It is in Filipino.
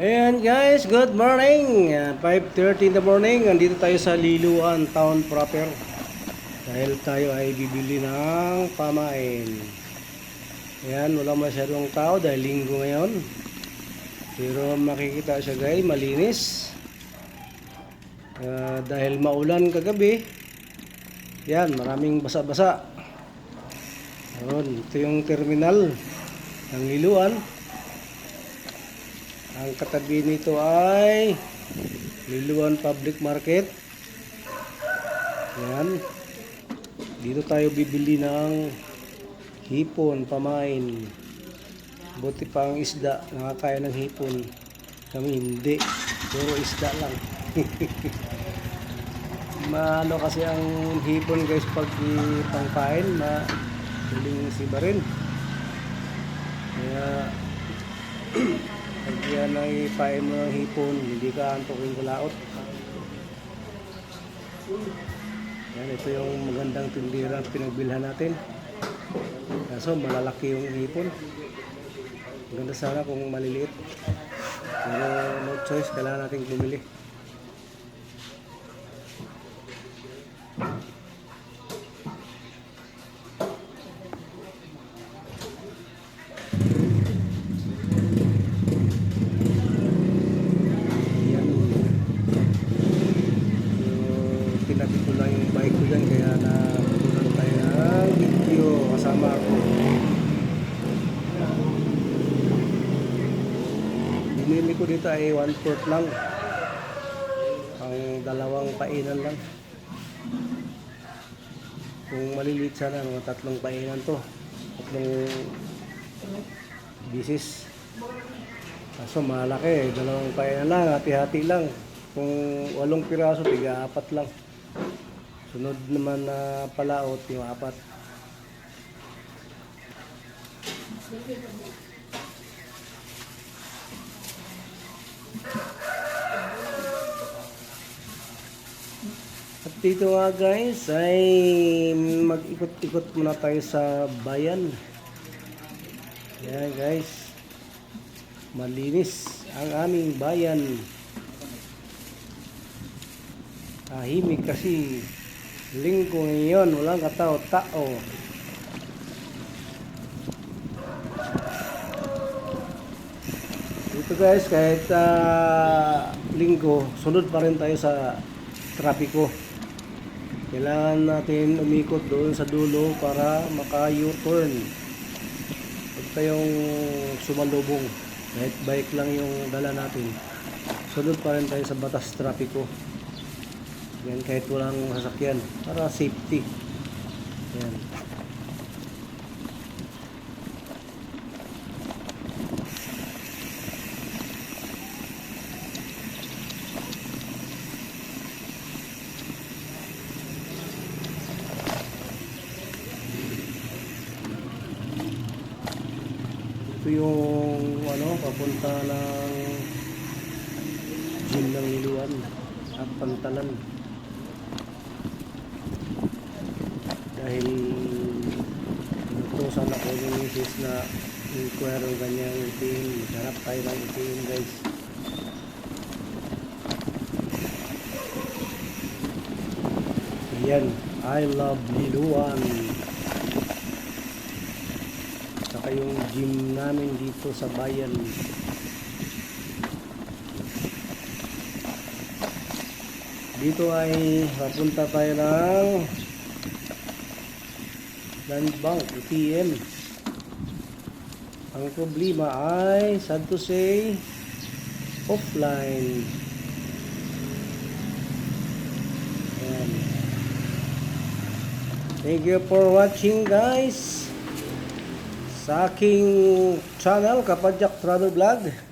Ayan guys, good morning! Ah, 5.30 in the morning, andito tayo sa Liluan Town proper. Dahil tayo ay bibili ng pamain. Ayan, wala masyadong tao dahil linggo ngayon. Pero makikita siya guys, malinis. Ah, dahil maulan kagabi, yan, maraming basa-basa. Ito yung terminal ng Liluan. Ang katabi nito ay Liluan Public Market. Yan. Dito tayo bibili ng hipon, pamain. Buti pa ang isda, nakakaya ng hipon. Kami hindi. Puro isda lang. Maano kasi ang hipon guys pag pangkain, ma huling siba rin. Kaya yan ay ipain mo ng hipon, hindi ka antokin kulaot. Yan, ito yung magandang tindira pinagbilhan natin. Kaso malalaki yung hipon. Maganda sana kung maliliit. Pero no choice, kailangan natin bumili. Ko lang yung bike ko dyan kaya na putulan tayo ng video kasama ako. Binili ko dito ay one fourth lang. Ang dalawang painan lang. Kung maliliit sana, mga tatlong painan to. Tatlong bisis. Kaso malaki, dalawang painan lang, hati-hati lang. Kung walong piraso, tiga apat lang. Sunod naman na palaot, yung apat. At dito nga guys ay mag-ikot-ikot muna tayo sa bayan. Yan guys. Malinis ang aming bayan. Tahimik kasi linggo ngayon, walang katao-tao. Dito guys, kahit ah, linggo, sunod pa rin tayo sa trapiko. Kailangan natin umikot doon sa dulo para maka-U-turn. Huwag tayong sumalubong. Kahit bike lang yung dala natin. Sunod pa rin tayo sa batas trapiko. Yan, kahit walang sasakyan. Para safety. Yan. Ito yung ano, papunta ng gym ng Liluan at Pantalan. Dahil inutosan ako ng misis na inquire ang ganyang itiin. Maghanap tayo ng itiin guys. Ayan, I love Liluan. Saka yung gym namin dito sa bayan. Dito ay papunta tayo ng Land Bank, ATM. Ang problema ay, sad to say, offline. Ayan. Thank you for watching guys sa aking channel Kapadyak Travel Vlog.